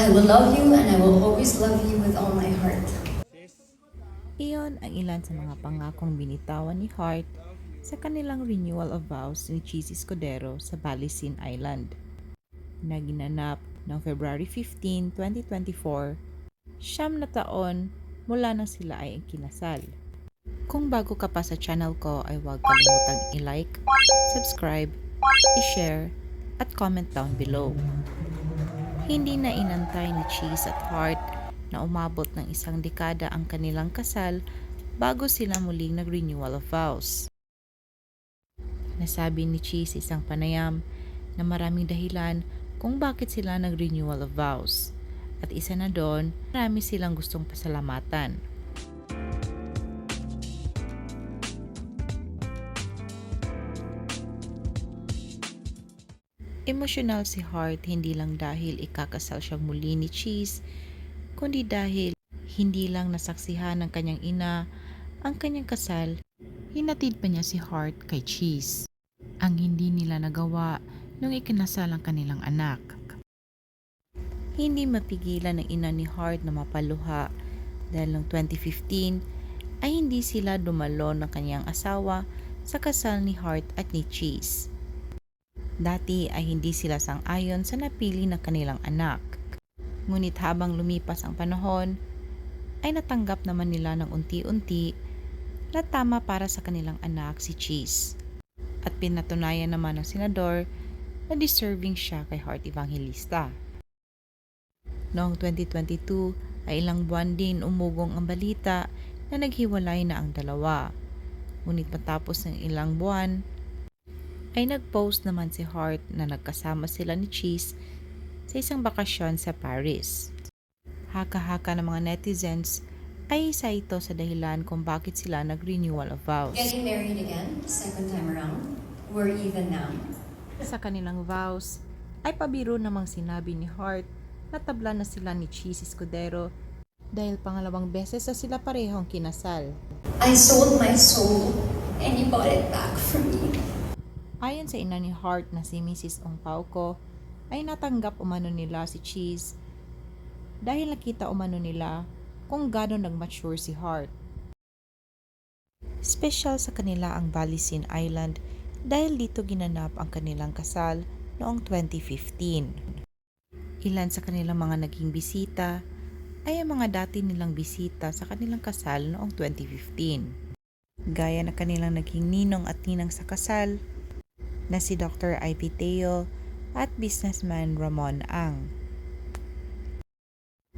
I will love you and I will always love you with all my heart. Iyon ang ilan sa mga pangakong binitawan ni Hart sa kanilang renewal of vows ni Cheese Escudero sa Balisin Island na ginanap noong February 15, 2024, siyam na taon mula nang sila ay kinasal. Kung bago ka pa sa channel ko ay huwag kalimutang i-like, subscribe, i-share, at comment down below. Hindi na inantay ni Cheese at Hart na umabot ng isang dekada ang kanilang kasal bago sila muling nag-renewal of vows. Nasabi ni Cheese sa isang panayam na maraming dahilan kung bakit sila nag-renewal of vows. At isa na doon, marami silang gustong pasalamatan. Emosyonal si Hart hindi lang dahil ikakasal siyang muli ni Cheese, kundi dahil hindi lang nasaksihan ng kanyang ina ang kanyang kasal, hinatid pa niya si Hart kay Cheese. Ang hindi nila nagawa nung ikinasal ang kanilang anak. Hindi mapigilan ng ina ni Hart na mapaluha dahil noong 2015 ay hindi sila dumalo ng kanyang asawa sa kasal ni Hart at ni Cheese. Dati ay hindi sila sang-ayon sa napili ng kanilang anak. Ngunit habang lumipas ang panahon, ay natanggap naman nila ng unti-unti na tama para sa kanilang anak si Cheese. At pinatunayan naman ng senador na deserving siya kay Heart Evangelista. Noong 2022 ay ilang buwan din umugong ang balita na naghiwalay na ang dalawa. Ngunit matapos ng ilang buwan, ay nag-post naman si Hart na nagkasama sila ni Cheese sa isang bakasyon sa Paris. Haka-haka ng mga netizens ay isa ito sa dahilan kung bakit sila nag-renewal of vows. Getting married again, second time around. We're even now. Sa kanilang vows, ay pabiro namang sinabi ni Hart na tabla na sila ni Cheese Escudero dahil pangalawang beses na sila parehong kinasal. I sold my soul and you bought it back for me. Ayon sa ina ni Hart na si Mrs. Ong Pauco, ay natanggap umano nila si Cheese dahil nakita umano nila kung gano'n nag-mature si Hart. Special sa kanila ang Balisin Island dahil dito ginanap ang kanilang kasal noong 2015. Ilan sa kanilang mga naging bisita ay ang mga dati nilang bisita sa kanilang kasal noong 2015. Gaya na kanilang naging ninong at ninang sa kasal na si Dr. Ivy Teo at businessman Ramon Ang.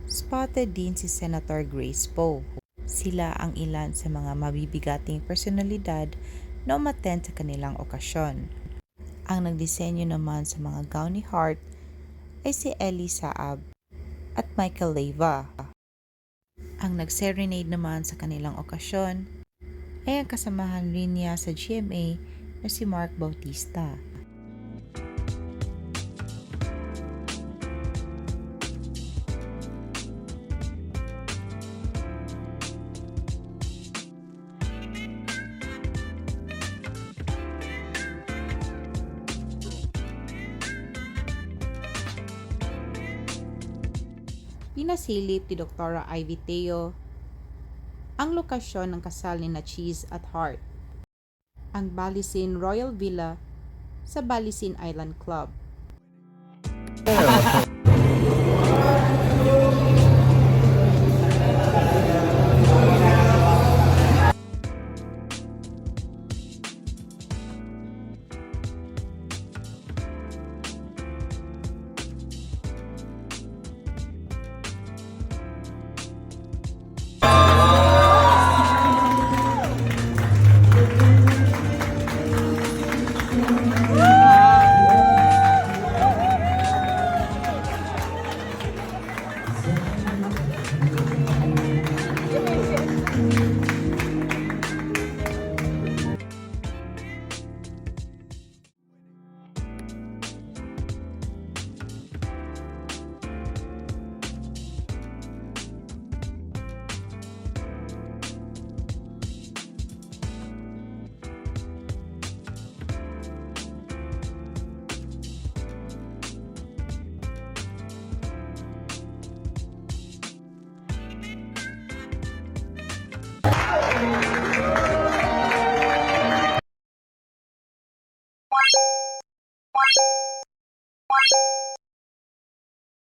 Spotted din si Senator Grace Poe. Sila ang ilan sa mga mabibigating personalidad na umattend sa kanilang okasyon. Ang nagdisenyo naman sa mga gown ni Hart ay si Ellie Saab at Michael Leyva. Ang nag-serenade naman sa kanilang okasyon ay ang kasamahan rin niya sa GMA na si Mark Bautista. Pinasilip ni Dr. Ivy Teo ang lokasyon ng kasal ni na Cheese at Hart ang Balisin Royal Villa sa Balisin Island Club.